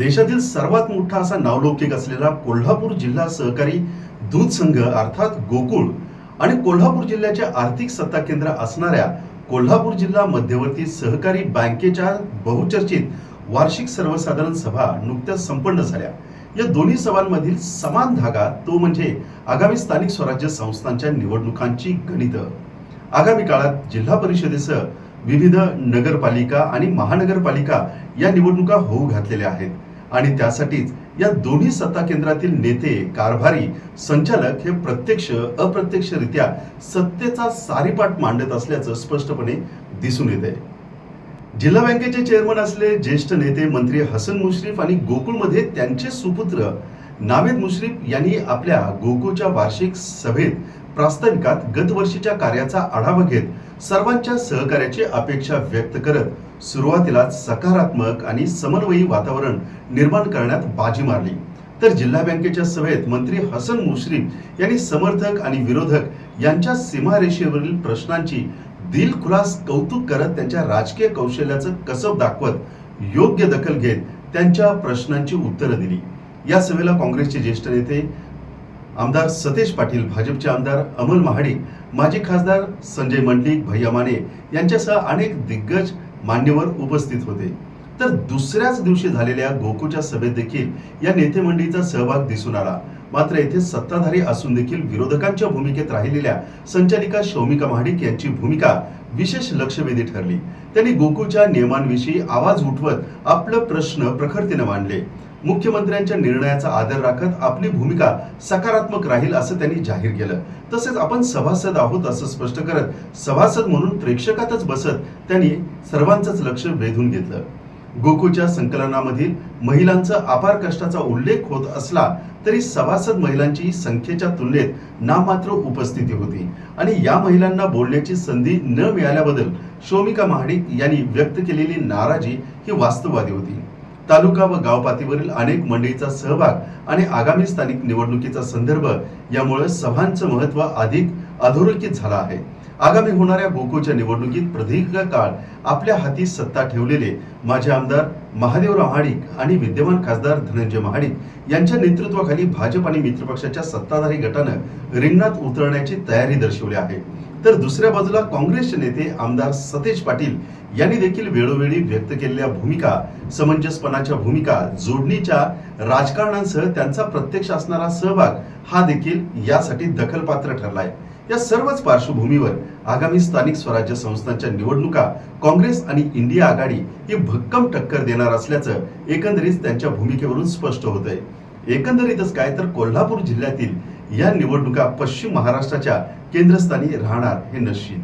देशातील सर्वात मोठा असा नावलौकिक असलेला कोल्हापूर जिल्हा सहकारी दूध संघ अर्थात गोकुळ आणि कोल्हापूर जिल्ह्याचे आर्थिक सत्ता केंद्र असणाऱ्या कोल्हापूर जिल्हा मध्यवर्ती सहकारी बँकेच्या बहुचर्चित वार्षिक सर्वसाधारण सभा नुकत्याच संपन्न झाल्या. या दोन्ही सभांमधील समान धागा तो म्हणजे आगामी स्थानिक स्वराज्य संस्थांच्या निवडणुकांची गणित. आगामी काळात जिल्हा परिषदेसह विविध नगरपालिका आणि महानगरपालिका या निवडणुका होऊ घातलेल्या आहेत. आणि त्यासाठीच या दोन्ही सत्ता केंद्रातील नेते कारभारी संचालक हे प्रत्यक्ष अप्रत्यक्षरित्या सत्तेचा सारीपाठ मांडत असल्याचं स्पष्टपणे दिसून येत आहे जिल्हा बँकेचे चेअरमन असले ज्येष्ठ नेते मंत्री हसन मुश्रीफ आणि गोकुळमध्ये त्यांचे सुपुत्र नावेद मुश्रीफ यांनी आपल्या गोकुळच्या वार्षिक सभेत प्रास्ताविकात गतवर्षीच्या कार्याचा आढावा घेत सर्वांच्या सहकार्याची अपेक्षा व्यक्त करत सुरुवातीलाच सकारात्मक आणि समन्वयी वातावरण निर्माण करण्यात बाजी मारली. तर जिल्हा बँकेच्या सभेत मंत्री हसन मुश्रीफ यांनी समर्थक आणि विरोधक यांच्या सीमारेषेवरील प्रश्नांची दिलखुलास कौतुक करत त्यांच्या राजकीय कौशल्याचं कसब दाखवत योग्य दखल घेत त्यांच्या प्रश्नांची उत्तरं दिली. या सभेला काँग्रेसचे ज्येष्ठ नेते आमदार सतेज पाटील भाजपचे आमदार अमल महाडिक माजी खासदार संजय मंडलिक भैया माने यांच्यासह अनेक दिग्गज मान्यवर उपस्थित होते. तर दुसऱ्याच दिवशी झालेल्या गोकुच्या सभेत देखील या नेते मंडळीचा सहभाग दिसून आला. मात्र येथे सत्ताधारी असून देखील विरोधकांच्या भूमिकेत राहिलेल्या संचालिका शौमिका महाडिक यांची भूमिका विशेष लक्षवेधी ठरली. त्यांनी गोकुच्या नियमांविषयी आवाज उठवत आपलं प्रश्न प्रखरतेने मांडले. मुख्यमंत्र्यांच्या निर्णयाचा आदर राखत आपली भूमिका सकारात्मक राहील असं त्यांनी जाहीर केलं. तसेच आपण सभासद आहोत असं स्पष्ट करत सभासद म्हणून प्रेक्षकातच बसत त्यांनी सर्वांचंच लक्ष वेधून घेतलं. गोकुच्या संकलनामधील महिलांचा अपार कष्टाचा उल्लेख होत असला तरी सभासद महिलांची संख्येच्या तुलनेत नामात्र उपस्थिती होती. आणि या महिलांना बोलण्याची संधी न मिळाल्याबद्दल शोमिका महाडिक यांनी व्यक्त केलेली नाराजी ही वास्तववादी होती. तालुका व गाव पातळीवरील अनेक मंडळीचा सहभाग आणि आगामी स्थानिक निवडणुकीचा संदर्भ यामुळे सभांचं महत्त्व अधिक अधोरेखित झाला आहे. आगामी होणाऱ्या गोकुळच्या निवडणुकीत प्रदीर्घ काळ आपल्या हाती सत्ता ठेवलेले माजी आमदार महादेवराव महाडिक आणि विद्यमान खासदार धनंजय महाडिक यांच्या नेतृत्वाखाली भाजप आणि मित्रपक्षाच्या सत्ताधारी गटानं रिंगणात उतरण्याची तयारी दर्शवली आहे. तर दुसऱ्या बाजूला काँग्रेसचे नेते आमदार सतेज पाटील यांनी देखील वेळोवेळी व्यक्त केलेल्या भूमिका समंजसपणाच्या भूमिका जोडणीच्या राजकारणांसह त्यांचा प्रत्यक्ष असणारा सहभाग हा देखील यासाठी दखलपात्र ठरलाय. या सर्वच पार्श्वभूमीवर आगामी स्थानिक स्वराज्य संस्थांच्या निवडणुका काँग्रेस आणि इंडिया आघाडी ही भक्कम टक्कर देणार असल्याचं एकंदरीत त्यांच्या भूमिकेवरून स्पष्ट होत आहे एकंदरीतच काय तर कोल्हापूर जिल्ह्यातील या निवडणुका पश्चिम महाराष्ट्राच्या केंद्रस्थानी राहणार हे निश्चित.